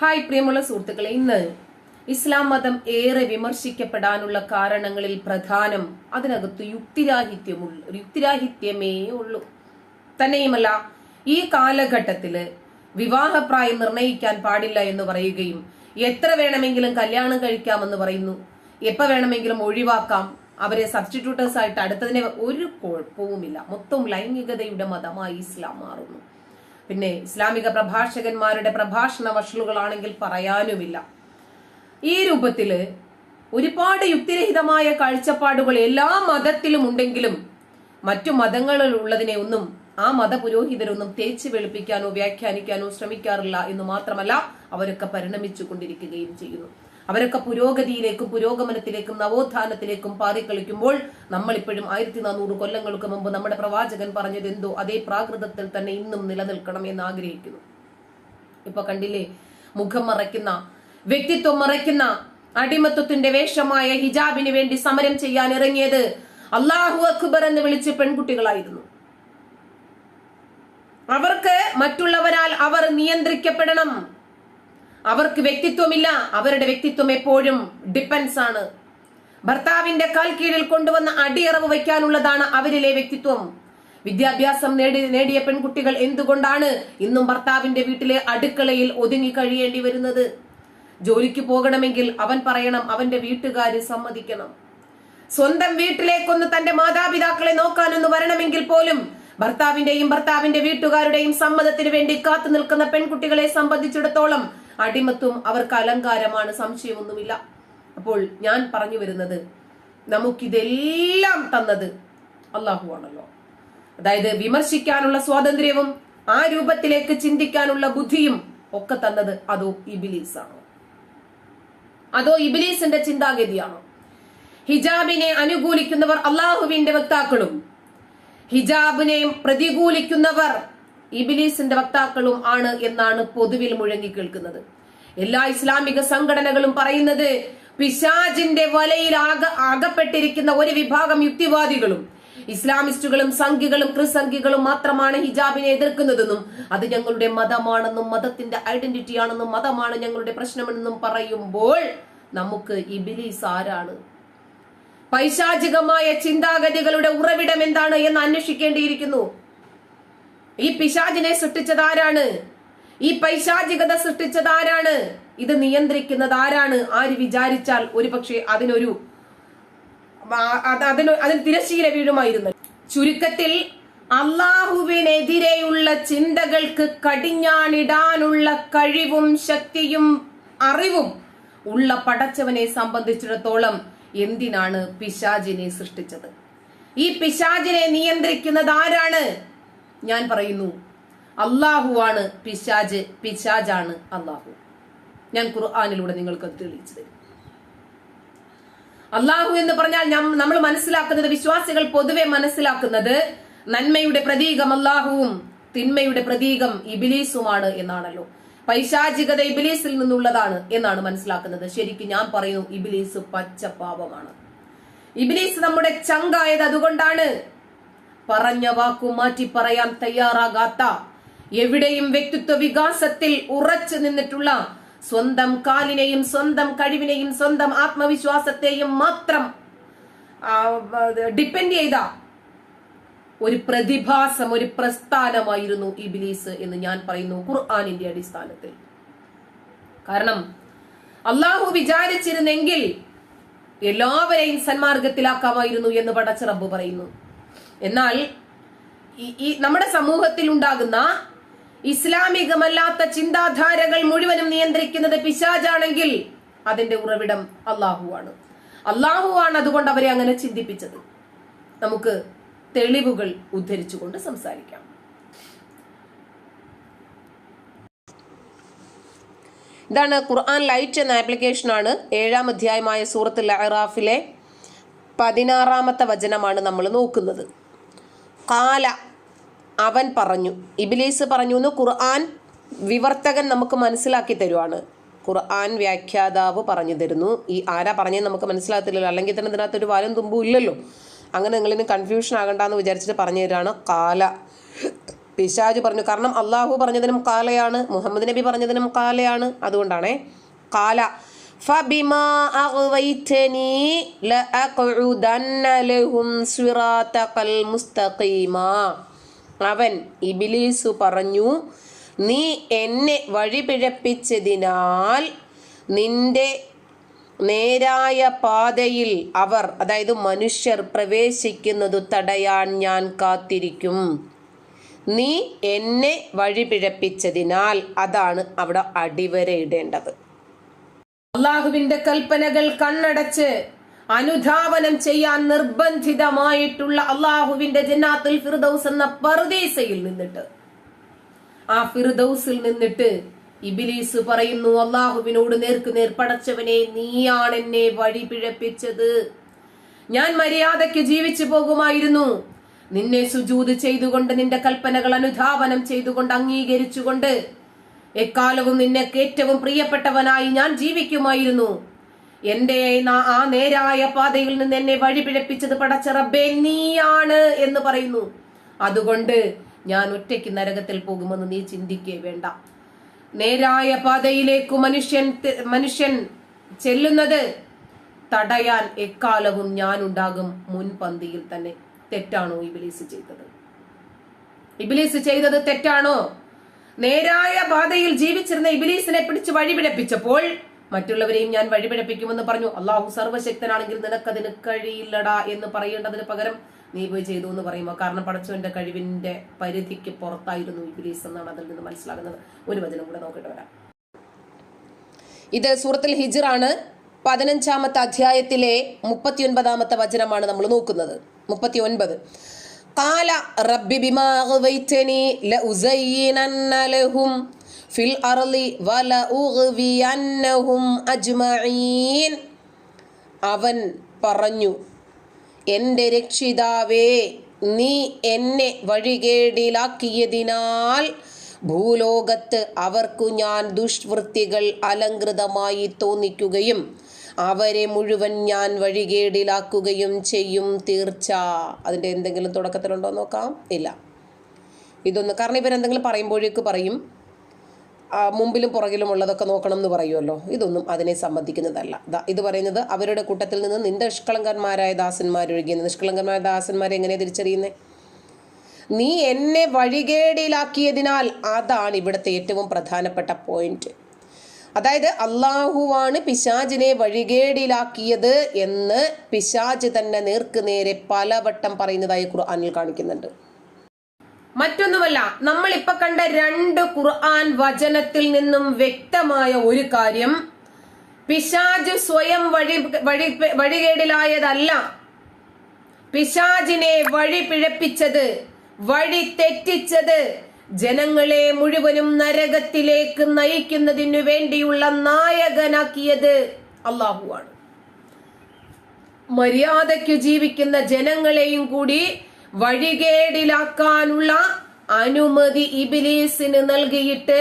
Hi പ്രിയമുള്ള സുഹൃത്തുക്കളെ ഇന്ന് ഇസ്ലാം മതം ഏറെ വിമർശിക്കപ്പെടാനുള്ള കാരണങ്ങളിൽ പ്രധാനം അതിനകത്ത് യുക്തിരാഹിത്യമുള്ള യുക്തിരാഹിത്യമേ ഉള്ളൂ. തന്നെയുമല്ല ഈ കാലഘട്ടത്തിൽ വിവാഹപ്രായം നിർണയിക്കാൻ പാടില്ല എന്ന് പറയുകയും എത്ര വേണമെങ്കിലും കല്യാണം കഴിക്കാമെന്ന് പറയുന്നു. എപ്പ വേണമെങ്കിലും ഒഴിവാക്കാം. അവരെ സബ്സ്റ്റിറ്റ്യൂട്ടേഴ്സ് ആയിട്ട് അടുത്തതിനെ ഒരു കുഴപ്പവുമില്ല. മൊത്തം ലൈംഗികതയുടെ മതമായി ഇസ്ലാം മാറുന്നു. പിന്നെ ഇസ്ലാമിക പ്രഭാഷകന്മാരുടെ പ്രഭാഷണ വഷളുകളാണെങ്കിൽ പറയാനുമില്ല. ഈ രൂപത്തിൽ ഒരുപാട് യുക്തിരഹിതമായ കാഴ്ചപ്പാടുകൾ എല്ലാ മതത്തിലും ഉണ്ടെങ്കിലും മറ്റു മതങ്ങളിൽ ഉള്ളതിനെ ഒന്നും ആ മതപുരോഹിതരൊന്നും തേച്ച് വെളുപ്പിക്കാനോ വ്യാഖ്യാനിക്കാനോ ശ്രമിക്കാറില്ല എന്ന് മാത്രമല്ല അവരൊക്കെ പരിണമിച്ചു കൊണ്ടിരിക്കുകയും ചെയ്യുന്നു. അവരൊക്കെ പുരോഗതിയിലേക്കും പുരോഗമനത്തിലേക്കും നവോത്ഥാനത്തിലേക്കും പാറിക്കളിക്കുമ്പോൾ നമ്മളിപ്പോഴും ആയിരത്തി നാനൂറ് കൊല്ലങ്ങൾക്ക് മുമ്പ് നമ്മുടെ പ്രവാചകൻ പറഞ്ഞത് എന്തോ അതേ പ്രാകൃതത്തിൽ തന്നെ ഇന്നും നിലനിൽക്കണം എന്ന് ആഗ്രഹിക്കുന്നു. ഇപ്പൊ കണ്ടില്ലേ? മുഖം മറയ്ക്കുന്ന വ്യക്തിത്വം മറയ്ക്കുന്ന അടിമത്വത്തിന്റെ വേഷമായ ഹിജാബിന് വേണ്ടി സമരം ചെയ്യാൻ ഇറങ്ങിയത് അള്ളാഹു അക്ബർ എന്ന് വിളിച്ച് പെൺകുട്ടികളായിരുന്നു. അവർക്ക് മറ്റുള്ളവരാൽ അവർ നിയന്ത്രിക്കപ്പെടണം. അവർക്ക് വ്യക്തിത്വമില്ല. അവരുടെ വ്യക്തിത്വം എപ്പോഴും ഡിപ്പെൻസ് ആണ്. ഭർത്താവിന്റെ കാൽ കീഴിൽ കൊണ്ടുവന്ന അടിയറവ് വയ്ക്കാനുള്ളതാണ് അവരിലെ വ്യക്തിത്വം. വിദ്യാഭ്യാസം നേടി നേടിയ പെൺകുട്ടികൾ എന്തുകൊണ്ടാണ് ഇന്നും ഭർത്താവിന്റെ വീട്ടിലെ അടുക്കളയിൽ ഒതുങ്ങി കഴിയേണ്ടി വരുന്നത്? ജോലിക്ക് പോകണമെങ്കിൽ അവൻ പറയണം അവന്റെ വീട്ടുകാര് സമ്മതിക്കണം. സ്വന്തം വീട്ടിലേക്കൊന്ന് തന്റെ മാതാപിതാക്കളെ നോക്കാനൊന്ന് വരണമെങ്കിൽ പോലും ഭർത്താവിന്റെയും ഭർത്താവിന്റെ വീട്ടുകാരുടെയും സമ്മതത്തിന് വേണ്ടി കാത്തു നിൽക്കുന്ന പെൺകുട്ടികളെ സംബന്ധിച്ചിടത്തോളം അടിമത്വം അവർക്ക് അലങ്കാരമാണ് സംശയമൊന്നുമില്ല. അപ്പോൾ ഞാൻ പറഞ്ഞു വരുന്നത് നമുക്കിതെല്ലാം തന്നത് അള്ളാഹു ആണല്ലോ. അതായത് വിമർശിക്കാനുള്ള സ്വാതന്ത്ര്യവും ആ രൂപത്തിലേക്ക് ചിന്തിക്കാനുള്ള ബുദ്ധിയും ഒക്കെ തന്നത് അതോ ഇബിലീസ് ആണോ അതോ ഇബിലീസിന്റെ ചിന്താഗതിയാണോ? ഹിജാബിനെ അനുകൂലിക്കുന്നവർ അള്ളാഹുവിന്റെ വക്താക്കളും ഹിജാബിനെ പ്രതികൂലിക്കുന്നവർ ഇബിലീസിന്റെ വക്താക്കളും ആണ് എന്നാണ് പൊതുവിൽ മുഴങ്ങി കേൾക്കുന്നത്. എല്ലാ ഇസ്ലാമിക സംഘടനകളും പറയുന്നത് പിശാജിന്റെ വലയിൽ ആക അകപ്പെട്ടിരിക്കുന്ന ഒരു വിഭാഗം യുക്തിവാദികളും ഇസ്ലാമിസ്റ്റുകളും സംഘികളും ക്രിസംഘികളും മാത്രമാണ് ഹിജാബിനെ എതിർക്കുന്നതെന്നും അത് ഞങ്ങളുടെ മതമാണെന്നും മതത്തിന്റെ ഐഡന്റിറ്റി ആണെന്നും മതമാണ് ഞങ്ങളുടെ പ്രശ്നമെന്നും പറയുമ്പോൾ നമുക്ക് ഇബിലീസ് ആരാണ്? പൈശാചികമായ ചിന്താഗതികളുടെ ഉറവിടം എന്താണ് എന്ന് അന്വേഷിക്കേണ്ടിയിരിക്കുന്നു. ഈ പിശാചിനെ സൃഷ്ടിച്ചത് ആരാണ് ഈ പൈശാചികത സൃഷ്ടിച്ചത് ആരാണ് ഇത് നിയന്ത്രിക്കുന്നത് ആരാണ്? ആര് വിചാരിച്ചാൽ ഒരുപക്ഷെ അതിനൊരു അതിന് അതിന് തിരശീല വീഴുമായിരുന്നു. ചുരുക്കത്തിൽ അള്ളാഹുവിനെതിരെയുള്ള ചിന്തകൾക്ക് കടിഞ്ഞാണിടാനുള്ള കഴിവും ശക്തിയും അറിവും ഉള്ള പടച്ചവനെ സംബന്ധിച്ചിടത്തോളം എന്തിനാണ് പിശാചിനെ സൃഷ്ടിച്ചത്? ഈ പിശാചിനെ നിയന്ത്രിക്കുന്നത് ആരാണ്? ഞാൻ പറയുന്നു അള്ളാഹുവാണ് പിശാജ് പിശാജാണ് അള്ളാഹു ഞാൻ ഖുർആാനിലൂടെ നിങ്ങൾക്ക് തെളിയിച്ചു തരും. അള്ളാഹു എന്ന് പറഞ്ഞാൽ നമ്മൾ മനസ്സിലാക്കുന്നത് വിശ്വാസികൾ പൊതുവെ മനസ്സിലാക്കുന്നത് നന്മയുടെ പ്രതീകം അള്ളാഹുവും തിന്മയുടെ പ്രതീകം ഇബിലീസുമാണ് എന്നാണല്ലോ. പൈശാചികത ഇബിലീസിൽ നിന്നുള്ളതാണ് എന്നാണ് മനസ്സിലാക്കുന്നത്. ശരിക്കും ഞാൻ പറയുന്നു ഇബിലീസ് പച്ച പാപമാണ്. ഇബിലീസ് നമ്മുടെ ചങ്കായത് അതുകൊണ്ടാണ് പറഞ്ഞ വാക്കു മാറ്റി പറയാൻ തയ്യാറാകാത്ത എവിടെയും വ്യക്തിത്വ വികാസത്തിൽ ഉറച്ചു നിന്നിട്ടുള്ള സ്വന്തം കാലിനെയും സ്വന്തം കഴിവിനെയും സ്വന്തം ആത്മവിശ്വാസത്തെയും മാത്രം ഡിപ്പെൻഡ് ചെയ്ത ഒരു പ്രതിഭാസം ഒരു പ്രസ്ഥാനമായിരുന്നു ഇബിലീസ് എന്ന് ഞാൻ പറയുന്നു ഖുർആാനിന്റെ അടിസ്ഥാനത്തിൽ. കാരണം അള്ളാഹു വിചാരിച്ചിരുന്നെങ്കിൽ എല്ലാവരെയും സന്മാർഗത്തിലാക്കാമായിരുന്നു എന്ന് പടച്ചറബ് പറയുന്നു. എന്നാൽ ഈ നമ്മുടെ സമൂഹത്തിൽ ഉണ്ടാകുന്ന ഇസ്ലാമികമല്ലാത്ത ചിന്താധാരകൾ മുഴുവനും നിയന്ത്രിക്കുന്നത് പിശാജാണെങ്കിൽ അതിന്റെ ഉറവിടം അള്ളാഹുവാണ് അള്ളാഹുവാണ് അതുകൊണ്ട് അവരെ അങ്ങനെ ചിന്തിപ്പിച്ചത്. നമുക്ക് തെളിവുകൾ ഉദ്ധരിച്ചുകൊണ്ട് സംസാരിക്കാം. ഇതാണ് ഖുർആൻ ലൈറ്റ് എന്ന ആപ്ലിക്കേഷനാണ് ഏഴാം അധ്യായമായ സൂറത്ത് ലഹറാഫിലെ പതിനാറാമത്തെ വചനമാണ് നമ്മൾ നോക്കുന്നത്. കാല അവൻ പറഞ്ഞു. ഇബിലീസ് പറഞ്ഞു എന്ന് ഖുർആൻ വിവർത്തകൻ നമുക്ക് മനസ്സിലാക്കി തരുവാണ്. ഖുർആൻ വ്യാഖ്യാതാവ് പറഞ്ഞു തരുന്നു. ഈ ആരാ പറഞ്ഞത് നമുക്ക് മനസ്സിലാകത്തില്ലല്ലോ. അല്ലെങ്കിൽ തന്നെ ഇതിനകത്ത് ഒരു വാലും തുമ്പും ഇല്ലല്ലോ. അങ്ങനെ നിങ്ങളിന് കൺഫ്യൂഷൻ ആകണ്ടെന്ന് വിചാരിച്ചിട്ട് പറഞ്ഞു തരാണ് കാല. പിശാജ് പറഞ്ഞു. കാരണം അള്ളാഹു പറഞ്ഞതിനും കാലയാണ്. മുഹമ്മദ് നബി പറഞ്ഞതിനും കാലയാണ്. അതുകൊണ്ടാണേ കാല. فبما أغويتني لأقعدن لهم صراطك المستقيما അവൻ ഇബിലീസു പറഞ്ഞു നീ എന്നെ വഴിപിഴപ്പിച്ചതിനാൽ നിന്റെ നേരായ പാതയിൽ അവർ അതായത് മനുഷ്യർ പ്രവേശിക്കുന്നതു തടയാൻ ഞാൻ കാത്തിരിക്കും നീ എന്നെ വഴിപിഴപ്പിച്ചതിനാൽ അതാണ് അവിടെ അടിവരയിടേണ്ടത് അള്ളാഹുവിന്റെ കൽപ്പനകൾ കണ്ണടച്ച് അനുധാവനം ചെയ്യാൻ നിർബന്ധിതമായിട്ടുള്ള അള്ളാഹുവിന്റെ ജന്നാത്തുൽ ഫിർദൌസ് എന്ന പർദീസയിൽ നിന്നിട്ട്. ആ ഫിർദൌസിൽ നിന്നിട്ട് ഇബിലീസ് പറയുന്നു അള്ളാഹുവിനോട് നേർക്ക് നേർ പടച്ചവനെ നീയാണ് എന്നെ വഴി പിഴപ്പിച്ചത്. ഞാൻ മര്യാദയ്ക്ക് ജീവിച്ചു പോകുമായിരുന്നു. നിന്നെ സുജൂത് ചെയ്തുകൊണ്ട് നിന്റെ കൽപ്പനകൾ അനുധാവനം ചെയ്തുകൊണ്ട് അംഗീകരിച്ചുകൊണ്ട് എക്കാലവും നിന്നെ ഏറ്റവും പ്രിയപ്പെട്ടവനായി ഞാൻ ജീവിക്കുമായിരുന്നു. എന്റെ ആ നേരായ പാതയിൽ നിന്ന് എന്നെ വഴിപിഴപ്പിച്ചത് പടച്ച റബ്ബേ നീയാണ് എന്ന് പറയുന്നു. അതുകൊണ്ട് ഞാൻ ഒറ്റയ്ക്ക് നരകത്തിൽ പോകുമെന്ന് നീ ചിന്തിക്കേ വേണ്ട. നേരായ പാതയിലേക്ക് മനുഷ്യൻ മനുഷ്യൻ ചെല്ലുന്നത് തടയാൻ എക്കാലവും ഞാനുണ്ടാകും മുൻപന്തിയിൽ തന്നെ. തെറ്റാണോ ഇബിലീസ് ചെയ്തത്? ഇബിലീസ് ചെയ്തത് തെറ്റാണോ? നേരായ പാതയിൽ ജീവിച്ചിരുന്ന ഇബിലീസിനെ പിടിച്ച് വഴിപിഴപ്പിച്ചപ്പോൾ മറ്റുള്ളവരെയും ഞാൻ വഴിപിഴപ്പിക്കുമെന്ന് പറഞ്ഞു. അള്ളാഹു സർവശക്തനാണെങ്കിൽ നിനക്കതിന് കഴിയില്ലടാ എന്ന് പറയേണ്ടതിന് പകരം നീ പോയി ചെയ്തു എന്ന് പറയുമോ? കാരണം പടച്ചവന്റെ കഴിവിന്റെ പരിധിക്ക് പുറത്തായിരുന്നു ഇബിലീസ് എന്നാണ് അതിൽ നിന്ന് മനസ്സിലാകുന്നത്. ഒരു വചനം കൂടെ നോക്കിട്ട് വരാം. ഇത് സൂറത്തുൽ ഹിജറാണ്. പതിനഞ്ചാമത്തെ അധ്യായത്തിലെ മുപ്പത്തിയൊൻപതാമത്തെ വചനമാണ് നമ്മൾ നോക്കുന്നത്. മുപ്പത്തി ഒൻപത് قال رب بما أغويتني لأزينن لهم في الأرض ولأغوينهم أجمعين അവൻ പറഞ്ഞു എൻ്റെ രക്ഷിതാവേ നീ എന്നെ വഴികേടിലാക്കിയതിനാൽ ഭൂലോകത്ത് അവർക്കു ഞാൻ ദുഷ്വൃത്തികൾ അലങ്കൃതമായി തോന്നിക്കുകയും അവരെ മുഴുവൻ ഞാൻ വഴികേടിലാക്കുകയും ചെയ്യും തീർച്ച. അതിന്റെ എന്തെങ്കിലും തുടക്കത്തിലുണ്ടോ നോക്കാം. ഇല്ല. ഇതൊന്ന് കാരണം ഇവരെന്തെങ്കിലും പറയുമ്പോഴേക്ക് പറയും. മുമ്പിലും പുറകിലും ഉള്ളതൊക്കെ നോക്കണം എന്ന് പറയുമല്ലോ. ഇതൊന്നും അതിനെ സംബന്ധിക്കുന്നതല്ല ഇത് പറയുന്നത് അവരുടെ കൂട്ടത്തിൽ നിന്ന് നിന്റെ നിഷ്കളങ്കന്മാരായ ദാസന്മാരൊഴികെ നിഷ്കളങ്കന്മാരായ ദാസന്മാരെ എങ്ങനെ തിരിച്ചറിയുന്നത് നീ എന്നെ വഴികേടിലാക്കിയതിനാൽ അതാണ് ഇവിടുത്തെ ഏറ്റവും പ്രധാനപ്പെട്ട പോയിന്റ് അതായത് അള്ളാഹുവാണ് പിശാജിനെ വഴികേടിലാക്കിയത് എന്ന് പിശാജ് തന്നെ നേർക്ക് നേരെ പലവട്ടം പറയുന്നതായി ഖുർആാനിൽ കാണിക്കുന്നുണ്ട്. മറ്റൊന്നുമല്ല നമ്മൾ ഇപ്പൊ കണ്ട രണ്ട് ഖുർആൻ വചനത്തിൽ നിന്നും വ്യക്തമായ ഒരു കാര്യം പിശാജ് സ്വയം വഴി വഴി വഴികേടിലായതല്ല. പിശാജിനെ വഴി പിഴപ്പിച്ചത് വഴി തെറ്റിച്ചത് ജനങ്ങളെ മുഴുവനും നരകത്തിലേക്ക് നയിക്കുന്നതിനു വേണ്ടിയുള്ള നായകനാക്കിയത് അള്ളാഹുവാണ് മര്യാദയ്ക്ക് ജീവിക്കുന്ന ജനങ്ങളെയും കൂടി വഴികേടിലാക്കാനുള്ള അനുമതി ഇബിലീസിന് നൽകിയിട്ട്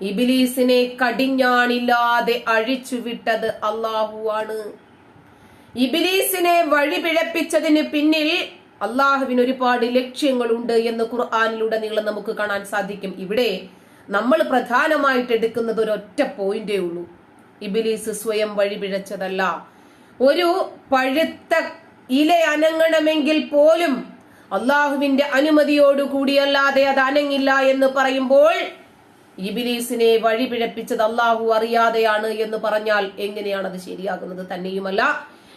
ഇബിലീസിനെ കടിഞ്ഞാണില്ലാതെ അഴിച്ചുവിട്ടത് അള്ളാഹുവാണ് ഇബിലീസിനെ വഴിപിഴപ്പിച്ചതിന് പിന്നിൽ അള്ളാഹുവിന് ഒരുപാട് ലക്ഷ്യങ്ങളുണ്ട് എന്ന് ഖുർആാനിലൂടെ നീളം നമുക്ക് കാണാൻ സാധിക്കും. ഇവിടെ നമ്മൾ പ്രധാനമായിട്ട് എടുക്കുന്നത് ഒരൊറ്റ പോയിന്റേ ഉള്ളൂ. ഇബിലീസ് സ്വയം വഴിപിഴച്ചതല്ല ഒരു പഴുത്ത ഇല അനങ്ങണമെങ്കിൽ പോലും അള്ളാഹുവിന്റെ അനുമതിയോടുകൂടിയല്ലാതെ അത് അനങ്ങില്ല എന്ന് പറയുമ്പോൾ ഇബിലീസിനെ വഴിപിഴപ്പിച്ചത് അള്ളാഹു അറിയാതെയാണ് എന്ന് പറഞ്ഞാൽ എങ്ങനെയാണ് അത് ശരിയാകുന്നത് തന്നെയുമല്ല.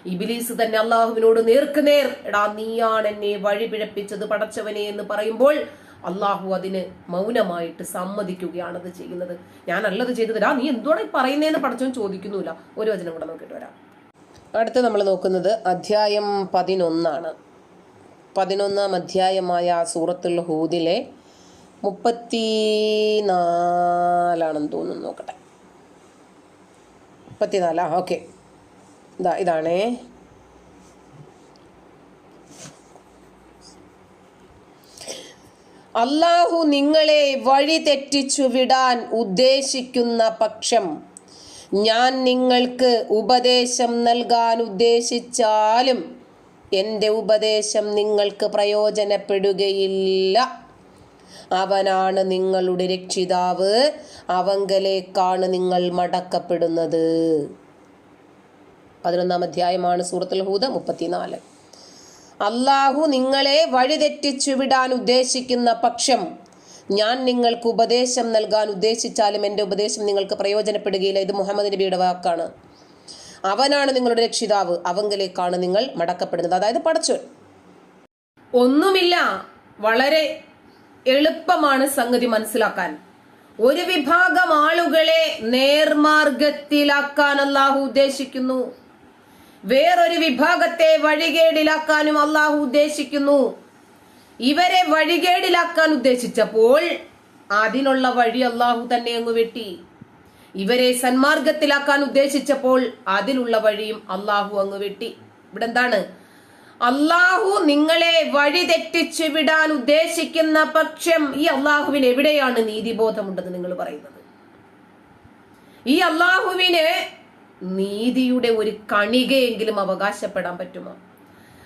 ഇബിലീസ് തന്നെ അള്ളാഹുവിനോട് നേർക്കുനേർ. എടാ നീയാണ് എന്നെ വഴിപിഴപ്പിച്ചത് പടച്ചവനെ എന്ന് പറയുമ്പോൾ അള്ളാഹു അതിന് മൗനമായിട്ട് സമ്മതിക്കുകയാണ് അത് ചെയ്യുന്നത്. ഞാനല്ലത് ചെയ്തത്. ആ നീ എന്തുവാണ് ഈ പറയുന്നതെന്ന് പടച്ചവൻ ചോദിക്കുന്നുല്ല ഒരു വചനം കൂടെ നോക്കിയിട്ട് വരാം. അടുത്ത് നമ്മൾ നോക്കുന്നത് അധ്യായം പതിനൊന്നാണ്. പതിനൊന്നാം അധ്യായമായ സൂറത്തുൽ ഹൂദിലെ മുപ്പത്തി നാലാണെന്ന് തോന്നുന്നു. നോക്കട്ടെ. മുപ്പത്തിനാലാ? ഓക്കെ. ഇതാ ഇതാണേ. അള്ളാഹു നിങ്ങളെ വഴി തെറ്റിച്ചു വിടാൻ ഉദ്ദേശിക്കുന്ന പക്ഷം ഞാൻ നിങ്ങൾക്ക് ഉപദേശം നൽകാൻ ഉദ്ദേശിച്ചാലും എന്റെ ഉപദേശം നിങ്ങൾക്ക് പ്രയോജനപ്പെടുകയില്ല. അവനാണ് നിങ്ങളുടെ രക്ഷിതാവ്. അവങ്കലേക്കാണ് നിങ്ങൾ മടക്കപ്പെടുന്നത്. പതിനൊന്നാം അധ്യായമാണ് സൂറത്തുൽ ഹൂദ മുപ്പത്തിനാല്. അള്ളാഹു നിങ്ങളെ വഴിതെറ്റിച്ചു വിടാൻ ഉദ്ദേശിക്കുന്ന പക്ഷം ഞാൻ നിങ്ങൾക്ക് ഉപദേശം നൽകാൻ ഉദ്ദേശിച്ചാലും എന്റെ ഉപദേശം നിങ്ങൾക്ക് പ്രയോജനപ്പെടുകയില്ല ഇത് മുഹമ്മദ് നബിയുടെ വാക്കാണ്. അവനാണ് നിങ്ങളുടെ രക്ഷിതാവ് അവങ്കിലേക്കാണ് നിങ്ങൾ മടക്കപ്പെടുന്നത്. അതായത് പടച്ചോൻ. ഒന്നുമില്ല വളരെ എളുപ്പമാണ് സംഗതി മനസ്സിലാക്കാൻ. ഒരു വിഭാഗം ആളുകളെ നേർമാർഗത്തിലാക്കാൻ അല്ലാഹു ഉദ്ദേശിക്കുന്നു. വേറൊരു വിഭാഗത്തെ വഴികേടിലാക്കാനും അള്ളാഹു ഉദ്ദേശിക്കുന്നു. ഇവരെ വഴികേടിലാക്കാൻ ഉദ്ദേശിച്ചപ്പോൾ അതിനുള്ള വഴി അള്ളാഹു തന്നെ അങ്ങ് വെട്ടി. ഇവരെ സന്മാർഗത്തിലാക്കാൻ ഉദ്ദേശിച്ചപ്പോൾ അതിലുള്ള വഴിയും അള്ളാഹു അങ്ങ് വെട്ടി. ഇവിടെ എന്താണ്? അള്ളാഹു നിങ്ങളെ വഴി തെറ്റിച്ചു വിടാൻ ഉദ്ദേശിക്കുന്ന പക്ഷം ഈ അള്ളാഹുവിന് എവിടെയാണ് നീതിബോധമുണ്ടെന്ന് നിങ്ങൾ പറയുന്നത്? ഈ അള്ളാഹുവിന് നീതിയുടെ ഒരു കണികയെങ്കിലും അവകാശപ്പെടാൻ പറ്റുമോ?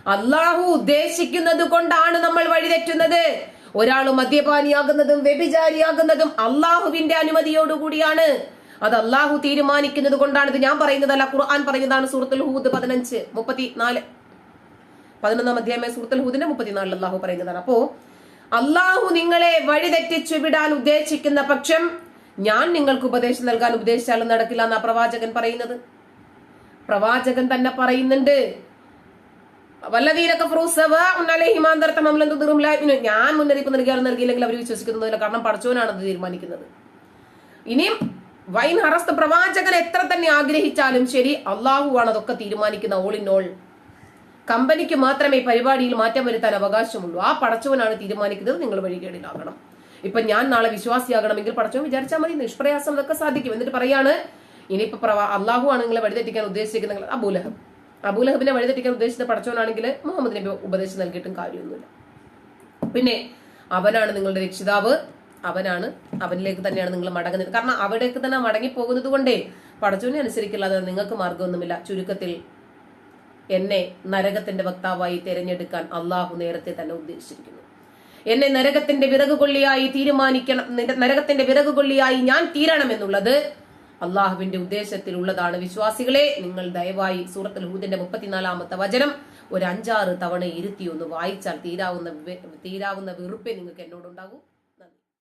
അള്ളാഹു ഉദ്ദേശിക്കുന്നത് കൊണ്ടാണ് നമ്മൾ വഴിതെറ്റുന്നത് ഒരാൾ മദ്യപാനിയാകുന്നതും വ്യഭിചാരിയാകുന്നതും അള്ളാഹുവിന്റെ അനുമതിയോടുകൂടിയാണ്. അത് അള്ളാഹു തീരുമാനിക്കുന്നത് കൊണ്ടാണ് ഇത് ഞാൻ പറയുന്നതല്ല ഖുർആൻ പറയുന്നതാണ് സൂറത്തുൽ ഹൂദ് പതിനഞ്ച് മുപ്പത്തി നാല് പതിനൊന്നാം അധ്യായമായ സൂറത്തുൽ ഹൂദിന്റെ മുപ്പത്തിനാലിൽ അള്ളാഹു പറയുന്നതാണ്. അപ്പോ അള്ളാഹു നിങ്ങളെ വഴിതെറ്റിച്ചു വിടാൻ ഉദ്ദേശിക്കുന്ന പക്ഷം ഞാൻ നിങ്ങൾക്ക് ഉപദേശം നൽകാൻ ഉപദേശിച്ചാലും നടക്കില്ല എന്നാ പ്രവാചകൻ പറയുന്നത്? പ്രവാചകൻ തന്നെ പറയുന്നുണ്ട്. ഞാൻ മുന്നറിയിപ്പ് നൽകിയാലും നൽകിയില്ലെങ്കിൽ അവർ വിശ്വസിക്കുന്നത് കാരണം പഠിച്ചവനാണ് അത് തീരുമാനിക്കുന്നത്. ഇനിയും വൈൻ പ്രവാചകൻ എത്ര തന്നെ ആഗ്രഹിച്ചാലും ശരി അള്ളാഹു ആണ് അതൊക്കെ തീരുമാനിക്കുന്ന ഓൾ ഇൻ ഓൾ കമ്പനിക്ക് മാത്രമേ പരിപാടിയിൽ മാറ്റം വരുത്താൻ അവകാശമുള്ളൂ. ആ പടച്ചവനാണ് തീരുമാനിക്കുന്നത് നിങ്ങൾ വഴികേടിലാകണം. ഇപ്പൊ ഞാൻ നാളെ വിശ്വാസിയാകണമെങ്കിൽ പടച്ചോ വിചാരിച്ചാൽ മതി നിഷ്പ്രയാസം അതൊക്കെ സാധിക്കും. എന്നിട്ട് പറയാണ് ഇനിയിപ്പോ അള്ളാഹു ആണ് നിങ്ങളെ വഴിതെറ്റിക്കാൻ ഉദ്ദേശിക്കുന്നത് അബൂലഹബ്. അബൂലഹബിനെ വഴിതെറ്റിക്കാൻ ഉദ്ദേശിച്ച പടച്ചോനാണെങ്കിൽ മുഹമ്മദ് നബി ഉപദേശം നൽകിയിട്ടും കാര്യമൊന്നുമില്ല. പിന്നെ അവനാണ് നിങ്ങളുടെ രക്ഷിതാവ് അവനാണ് അവനിലേക്ക് തന്നെയാണ് നിങ്ങൾ മടങ്ങുന്നത്. കാരണം അവിടേക്ക് തന്നെ മടങ്ങി പോകുന്നത് കൊണ്ടേ പടച്ചോനെ അനുസരിക്കില്ലാതെ നിങ്ങൾക്ക് മാർഗമൊന്നുമില്ല ചുരുക്കത്തിൽ എന്നെ നരകത്തിന്റെ വക്താവായി തിരഞ്ഞെടുക്കാൻ അള്ളാഹു നേരത്തെ തന്നെ ഉദ്ദേശിച്ചിരിക്കുന്നു. എന്നെ നരകത്തിന്റെ വിറകുകൊള്ളിയായി തീരുമാനിക്കണം നരകത്തിന്റെ വിറകുകൊള്ളിയായി ഞാൻ തീരണമെന്നുള്ളത് അള്ളാഹുവിന്റെ ഉദ്ദേശത്തിലുള്ളതാണ്. വിശ്വാസികളെ നിങ്ങൾ ദയവായി സൂറത്തുൽ ഹൂദിന്റെ മുപ്പത്തിനാലാമത്തെ വചനം ഒരു അഞ്ചാറ് തവണ ഇരുത്തി ഒന്ന് വായിച്ചാൽ തീരാവുന്ന തീരാവുന്ന വെറുപ്പേ നിങ്ങൾക്ക് എന്നോടുണ്ടാകൂ.